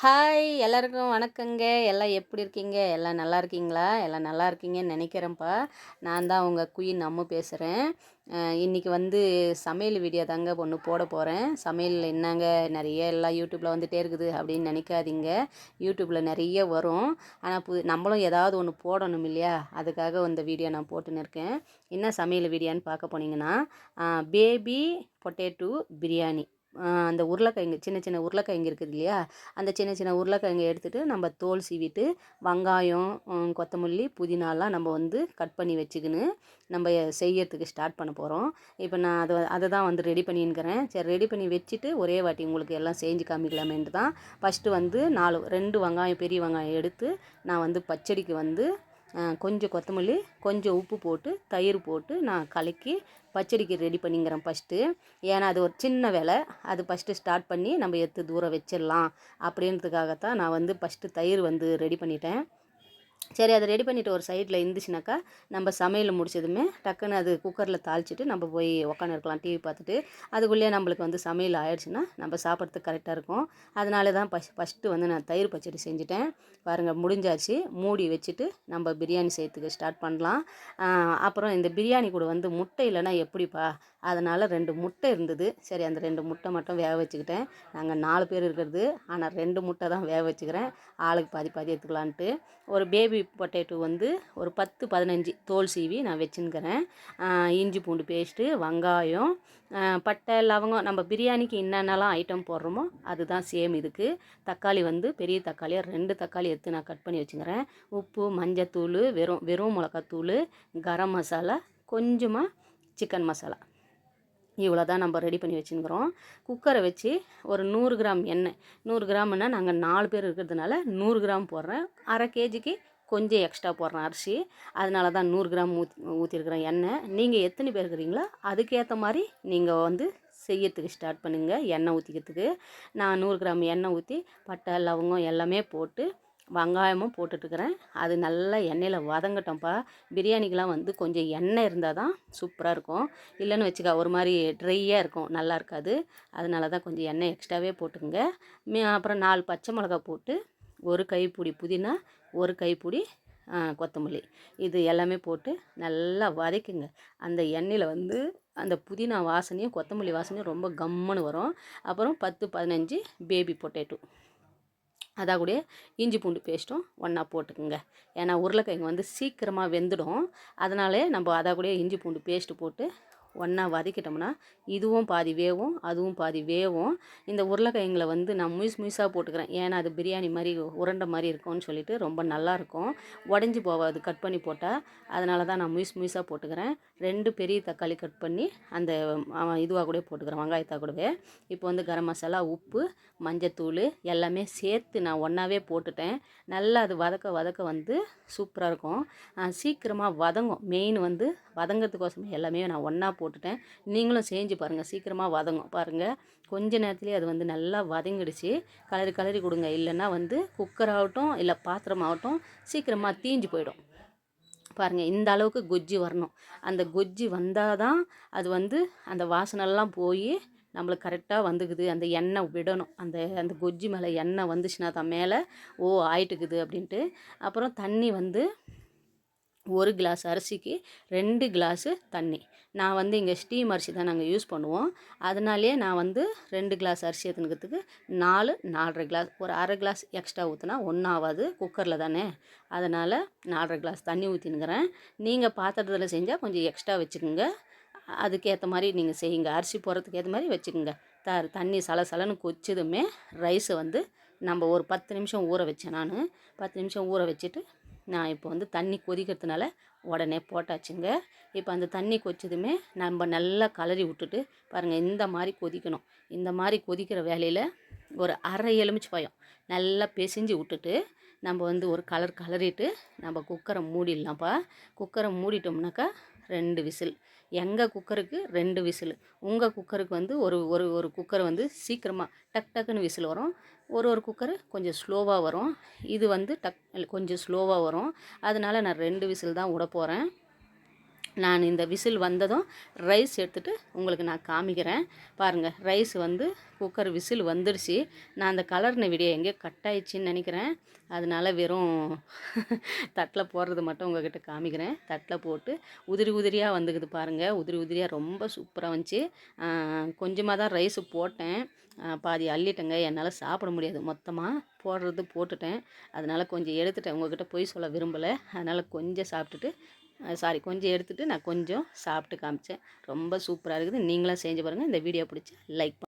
Hi எல்லாருக்கும் வணக்கங்க. எல்லாம் எப்படி இருக்கீங்க? எல்லாம் நல்லா இருக்கீங்களா? எல்லாம் நல்லா இருக்கீங்கன்னு நினைக்கிறேன்ப்பா. நான் தான் உங்கள் குயின் அம்மு பேசுகிறேன் இன்றைக்கி வந்து சமையல் வீடியோ தாங்க ஒன்று போட போகிறேன் சமையல் என்னங்க? நிறைய எல்லாம் யூடியூப்பில் வந்துகிட்டே இருக்குது அப்படின்னு நினைக்காதீங்க. யூடியூப்பில் நிறைய வரும். ஆனால் புது நம்மளும் ஏதாவது ஒன்று போடணும் இல்லையா? அதுக்காக இந்த வீடியோ நான் போட்டுன்னு இருக்கேன். என்ன சமையல் வீடியோன்னு பார்க்க போனீங்கன்னா பேபி பொட்டேட்டோ பிரியாணி. அந்த உருளைக்கிழங்கு சின்ன சின்ன உருளைக்கிழங்கு இருக்குது இல்லையா? அந்த சின்ன சின்ன உருளைக்கிழங்கு எடுத்துகிட்டு நம்ம தோல் சீவிட்டு வெங்காயம் கொத்தமல்லி புதினாலாம் நம்ம வந்து கட் பண்ணி வச்சுக்கின்னு நம்ம செய்யறதுக்கு ஸ்டார்ட் பண்ண போகிறோம் இப்போ நான் அதை அதை தான் வந்து ரெடி பண்ணின்னுக்கிறேன். சரி ரெடி பண்ணி வச்சுட்டு ஒரே வாட்டி உங்களுக்கு எல்லாம் செஞ்சு காமிக்கலாமேன்ட்டு தான். ஃபஸ்ட்டு வந்து நாலு ரெண்டு வெங்காயம் பெரிய வெங்காயம் எடுத்து நான் வந்து பச்சடிக்கு வந்து கொஞ்சம் கொத்தமல்லி கொஞ்சம் உப்பு போட்டு தயிர் போட்டு நான் கலக்கி பச்சடிக்கு ரெடி பண்ணிங்கிறேன் ஃபஸ்ட்டு ஏன்னா அது ஒரு சின்ன வேலை. அது ஃபஸ்ட்டு ஸ்டார்ட் பண்ணி நம்ம எடுத்து தூரம் வச்சிடலாம். அப்படின்றதுக்காகத்தான் நான் வந்து ஃபஸ்ட்டு தயிர் வந்து ரெடி பண்ணிட்டேன். சரி அதை ரெடி பண்ணிவிட்டு ஒரு சைடில் இருந்துச்சுனாக்கா நம்ம சமையல் முடிச்சதுமே டக்குன்னு அது குக்கரில் தாளிச்சிட்டு நம்ம போய் உக்காந்துருக்கலாம் டிவி பார்த்துட்டு. அதுக்குள்ளேயே நம்மளுக்கு வந்து சமையல் ஆயிடுச்சுன்னா நம்ம சாப்பிட்றதுக்கு கரெக்டாக இருக்கும். அதனால தான் ஃபஸ்ட் ஃபஸ்ட்டு வந்து நான் தயிர் பச்சடி செஞ்சுட்டேன். பாருங்கள் முடிஞ்சாச்சு. மூடி வச்சுட்டு நம்ம பிரியாணி செய்யறதுக்கு ஸ்டார்ட் பண்ணலாம். அப்புறம் இந்த பிரியாணி கூட வந்து முட்டை இல்லைன்னா எப்படிப்பா? அதனால் ரெண்டு முட்டை இருந்தது. சரி அந்த ரெண்டு முட்டை மட்டும் வேக வச்சுக்கிட்டேன். நாங்கள் நாலு பேர் இருக்கிறது. ஆனால் ரெண்டு முட்டை தான் வேக வச்சுக்கிறேன். ஆளுக்கு பாதி பாதி எடுத்துக்கலான்ட்டு. ஒரு பேபி பொட்டேட்டோ வந்து ஒரு பத்து பதினஞ்சு தோல் சீவி நான் வச்சுன்னுக்கிறேன். இஞ்சி பூண்டு பேஸ்ட்டு வெங்காயம் பட்டை லவங்கம் நம்ம பிரியாணிக்கு என்னென்னலாம் ஐட்டம் போடுறோமோ அதுதான் சேம் இதுக்கு. தக்காளி வந்து பெரிய தக்காளியாக ரெண்டு தக்காளி எடுத்து நான் கட் பண்ணி வச்சுக்கிறேன் உப்பு மஞ்சத்தூள் வெறும் வெறும் மிளகாத்தூள் கரம் மசாலா கொஞ்சமாக சிக்கன் மசாலா. இவ்வளோ தான் நம்ம ரெடி பண்ணி வச்சுருக்கிறோம் குக்கரை வச்சு ஒரு நூறு கிராம் எண்ணெய். நூறு கிராம்னால் நாங்கள் நாலு பேர் இருக்கிறதுனால நூறு கிராம் போடுறேன். அரை கேஜிக்கு கொஞ்சம் எக்ஸ்ட்ரா போடுறேன் அரிசி. அதனால தான் நூறு கிராம் ஊற்றி ஊற்றிருக்கிறேன் எண்ணெய். நீங்கள் எத்தனை பேர் இருக்கிறீங்களோ அதுக்கேற்ற மாதிரி நீங்கள் வந்து செய்யறதுக்கு ஸ்டார்ட் பண்ணுங்கள் எண்ணெய் ஊற்றிக்கிறதுக்கு நான் நூறு கிராம் எண்ணெய் ஊற்றி பட்டை லவங்கம் எல்லாமே போட்டு வெங்காயமும் போட்டுட்ருக்குறேன் அது நல்லா எண்ணெயில் வதங்கட்டோம்ப்பா. பிரியாணிக்கெலாம் வந்து கொஞ்சம் எண்ணெய் இருந்தால் தான் சூப்பராக இருக்கும். இல்லைன்னு வச்சுக்கா ஒரு மாதிரி ட்ரையாக இருக்கும். நல்லா இருக்காது. அதனால தான் கொஞ்சம் எண்ணெய் எக்ஸ்ட்ராவே போட்டுக்கோங்க. அப்புறம் நாலு பச்சை மிளகா போட்டு ஒரு கைப்பிடி புதினா ஒரு கைப்பிடி கொத்தமல்லி. இது எல்லாமே போட்டு நல்லா வதக்குங்க. அந்த எண்ணெயில் வந்து அந்த புதினா வாசனையும் கொத்தமல்லி வாசனையும் ரொம்ப கம்முன்னு வரும். அப்புறம் பத்து பதினஞ்சு பேபி பொட்டேட்டோ அதாக கூட இஞ்சி பூண்டு பேஸ்ட்டும் ஒன்றா போட்டுக்குங்க. ஏன்னா உருளைக்கிழங்கு வந்து சீக்கிரமாக வெந்துடும். அதனாலே நம்ம அதாக கூட இஞ்சி பூண்டு பேஸ்ட்டு போட்டு ஒன்றா வதக்கிட்டோம்னா இதுவும் பாதி வேவும் அதுவும் பாதி வேவும். இந்த உருளைக்கிழங்குல வந்து நான் முயஸ் முயசாக போட்டுக்கிறேன். ஏன்னா அது பிரியாணி மாதிரி உருண்டை மாதிரி இருக்கும்னு சொல்லிட்டு ரொம்ப நல்லாயிருக்கும் உடஞ்சி போகாது கட் பண்ணி போட்டால் அதனால தான் நான் முயஸ் முயசாக போட்டுக்கிறேன். ரெண்டு பெரிய தக்காளி கட் பண்ணி அந்த இதுவாக கூட போட்டுக்கிறேன் வெங்காயத்தாக கூடவே. இப்போ வந்து கரம் மசாலா உப்பு மஞ்சத்தூள் எல்லாமே சேர்த்து நான் ஒன்றாவே போட்டுட்டேன். நல்லா அது வதக்க வதக்க வந்து சூப்பராக இருக்கும். சீக்கிரமாக வதங்கும். மெயின் வந்து வதங்கிறதுக்கோசமே எல்லாமே நான் ஒன்றா போட்டுட்டேன். நீங்களும் செஞ்சு பாருங்கள் சீக்கிரமாக வதங்கும். பாருங்கள் கொஞ்ச நேரத்துலேயே அது வந்து நல்லா வதங்கிடுச்சு. கலரி கலரி கொடுங்க. இல்லைன்னா வந்து குக்கர் ஆகட்டும் இல்லை பாத்திரம் ஆகட்டும் சீக்கிரமாக தீஞ்சு போயிடும். பாருங்கள் இந்த அளவுக்கு கொஜ்ஜி வரணும். அந்த கொஜ்ஜி வந்தால் தான் அது வந்து அந்த வாசனெல்லாம் போய் நம்மளுக்கு கரெக்டாக வந்துக்குது. அந்த எண்ணெய் விடணும். அந்த அந்த கொஜ்ஜி மேலே எண்ணெய் வந்துச்சுன்னா தான் மேலே ஓ ஆயிட்டுக்குது அப்படின்ட்டு. அப்புறம் தண்ணி வந்து ஒரு கிளாஸ் அரிசிக்கு ரெண்டு கிளாஸு தண்ணி. நான் வந்து இங்கே ஸ்டீம் அரிசி தான் நாங்கள் யூஸ் பண்ணுவோம். அதனாலேயே நான் வந்து ரெண்டு கிளாஸ் அரிசி எடுத்துனுக்கிறதுக்கு நாலு நாலரை கிளாஸ் ஒரு அரை கிளாஸ் எக்ஸ்ட்ரா ஊற்றினா ஒன்றாவது குக்கரில் தானே. அதனால் நாலரை கிளாஸ் தண்ணி ஊற்றினுக்கிறேன் நீங்கள் பாத்திரத்தில் செஞ்சால் கொஞ்சம் எக்ஸ்ட்ரா வச்சுக்கோங்க. அதுக்கேற்ற மாதிரி நீங்கள் செய்யுங்க. அரிசி போடுறதுக்கு ஏற்ற மாதிரி வச்சுக்கோங்க. த தண்ணி சலசலன்னு கொச்சதுமே ரைஸை வந்து நம்ம ஒரு பத்து நிமிஷம் ஊற வச்சேன் நான். பத்து நிமிஷம் ஊற வச்சுட்டு நான் இப்போ வந்து தண்ணி கொதிக்கிறதுனால உடனே போட்டாச்சுங்க. இப்போ அந்த தண்ணி கொச்சதுமே நம்ம நல்லா கலரி விட்டுட்டு பாருங்கள் இந்த மாதிரி கொதிக்கணும். இந்த மாதிரி கொதிக்கிற வேலையில் ஒரு அரை எலுமிச்சு பயம் நல்லா பிசைஞ்சு விட்டுட்டு நம்ம வந்து ஒரு கலர் கலரிட்டு நம்ம குக்கரை மூடிடலாம்ப்பா. குக்கரை மூடிட்டோம்னாக்கா ரெண்டு விசில். எங்கள் குக்கருக்கு ரெண்டு விசில். உங்கள் குக்கருக்கு வந்து ஒரு ஒரு ஒரு குக்கர் வந்து சீக்கிரமாக டக் டக்குன்னு விசில் வரும். ஒரு ஒரு குக்கரு கொஞ்சம் ஸ்லோவாக வரும். இது வந்து டக் கொஞ்சம் ஸ்லோவாக வரும். அதனால் நான் ரெண்டு விசில் தான் விட போகிறேன் நான் இந்த விசில் வந்ததும் ரைஸ் எடுத்துகிட்டு உங்களுக்கு நான் காமிக்கிறேன். பாருங்கள் ரைஸ் வந்து குக்கர் விசில் வந்துடுச்சு நான் அந்த கலர்ன வீடியோ எங்கேயோ கட் ஆயிடுச்சின்னு நினைக்கிறேன். அதனால வெறும் தட்டில் போடுறது மட்டும் உங்கள்கிட்ட காமிக்கிறேன். தட்டில் போட்டு உதிரி உதிரியாக வந்துக்குது பாருங்கள் உதிரி உதிரியாக ரொம்ப சூப்பராக வந்துச்சு. கொஞ்சமாக தான் ரைஸு போட்டேன். பாதி அள்ளிட்டேங்க. என்னால் சாப்பிட முடியாது. மொத்தமாக போடுறது போட்டுட்டேன். அதனால் கொஞ்சம் எடுத்துட்டேன். உங்ககிட்ட பொய் சொல்ல விரும்பலை. அதனால் கொஞ்சம் சாப்பிட்டுட்டு சாரி கொஞ்சம் எடுத்துகிட்டு நான் கொஞ்சம் சாப்பிட்டு காமிச்சேன். ரொம்ப சூப்பராக இருக்குது. நீங்களும் செஞ்சு பாருங்கள் இந்த வீடியோ பிடிச்சி லைக்